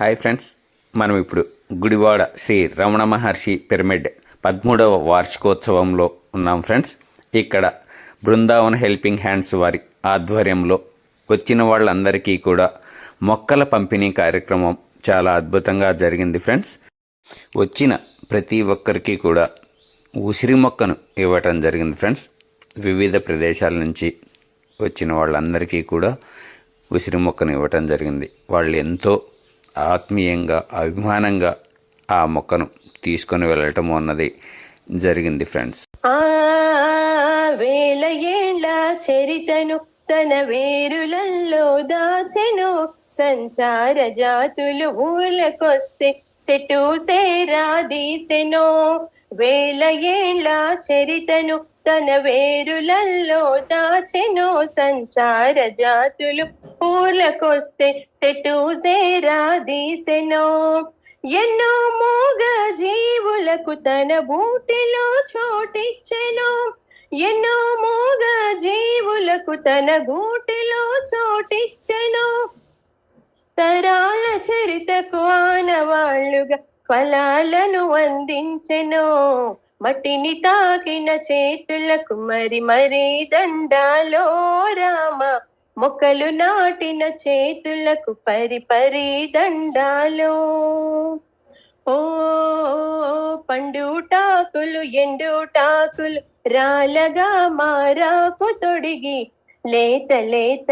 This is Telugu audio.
హాయ్ ఫ్రెండ్స్ మనం ఇప్పుడు గుడివాడ శ్రీ రమణ మహర్షి పిరమిడ్ పదమూడవ వార్షికోత్సవంలో ఉన్నాం ఫ్రెండ్స్. ఇక్కడ బృందావన్ హెల్పింగ్ హ్యాండ్స్ వారి ఆధ్వర్యంలో వచ్చిన వాళ్ళందరికీ కూడా మొక్కల పంపిణీ కార్యక్రమం చాలా అద్భుతంగా జరిగింది ఫ్రెండ్స్. వచ్చిన ప్రతి ఒక్కరికి కూడా ఉసిరి మొక్కను ఇవ్వటం జరిగింది ఫ్రెండ్స్. వివిధ ప్రదేశాల నుంచి వచ్చిన వాళ్ళందరికీ కూడా ఉసిరి మొక్కను ఇవ్వటం జరిగింది. వాళ్ళు ఎంతో ఆత్మీయంగా అభిమానంగా ఆ మొక్కను తీసుకొని వెళ్ళటం అన్నది జరిగింది ఫ్రెండ్స్. ఆ వేల ఏళ్ళ చరితను తన వేరులల్లో దాచెను. సంచార జాతులు ఊళ్ళకొస్తే సెటు సేరా దీసెనో. వేల ఏళ్ళ చరితను తన వేరులల్లో దాచెను సంచార జాతులు. ఊర్లకొస్తే సెటు సేరా దీసెను ఎన్నో మూగ జీవులకు తన బూటిలో చోటిచ్చెను. ఎన్నో మూగ జీవులకు తన గూటిలో చోటిచ్చెను. తరాల చరితకు ఆనవాళ్ళుగా ఫలాలను అందించెను మట్టిని తాకిన చేతులకు మరి మరి దండాలో రామ. మొక్కలు నాటిన చేతులకు పరి పరి దండాలో. ఓ పండుటాకులు ఎండుటాకులు రాలగా మారాకు తొడిగి లేత లేత